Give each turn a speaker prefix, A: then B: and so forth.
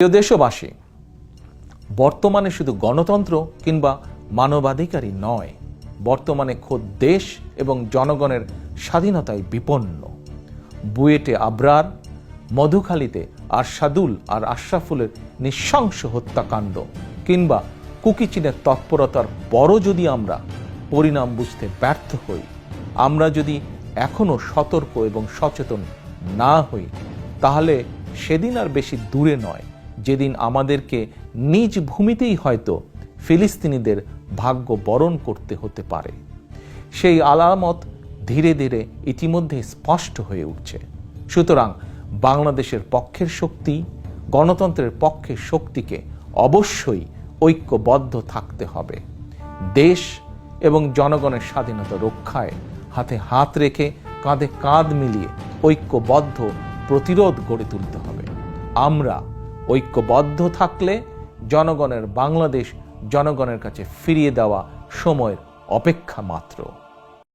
A: প্রিয় দেশবাসী, বর্তমানে শুধু গণতন্ত্র কিংবা মানবাধিকারই নয়, বর্তমানে খোদ দেশ এবং জনগণের স্বাধীনতায় বিপন্ন। বুয়েটে আবরার, মধুখালীতে আরশাদুল আর আশরাফুলের নৃশংস হত্যাকাণ্ড কিংবা কুকিচিনের তৎপরতার পরও যদি আমরা পরিণাম বুঝতে ব্যর্থ হই, আমরা যদি এখনও সতর্ক এবং সচেতন না হই, তাহলে সেদিন আর বেশি দূরে নয়। যেদিন আমাদেরকে নিজ ভূমিতেই হয়তো ফিলিস্তিনিদের ভাগ্য বরণ করতে হতে পারে। সেই আলামত ধীরে ধীরে ইতিমধ্যে স্পষ্ট হয়ে উঠছে। সুতরাং বাংলাদেশের পক্ষের শক্তি, গণতন্ত্রের পক্ষের শক্তিকে অবশ্যই ঐক্যবদ্ধ থাকতে হবে। দেশ এবং জনগণের স্বাধীনতা রক্ষায় হাতে হাত রেখে কাঁধে কাঁধ মিলিয়ে ঐক্যবদ্ধ প্রতিরোধ গড়ে তুলতে হবে। আমরা ঐক্যবদ্ধ থাকলে জনগণের বাংলাদেশ জনগণের কাছে ফিরিয়ে দেওয়া সময়ের অপেক্ষা মাত্র।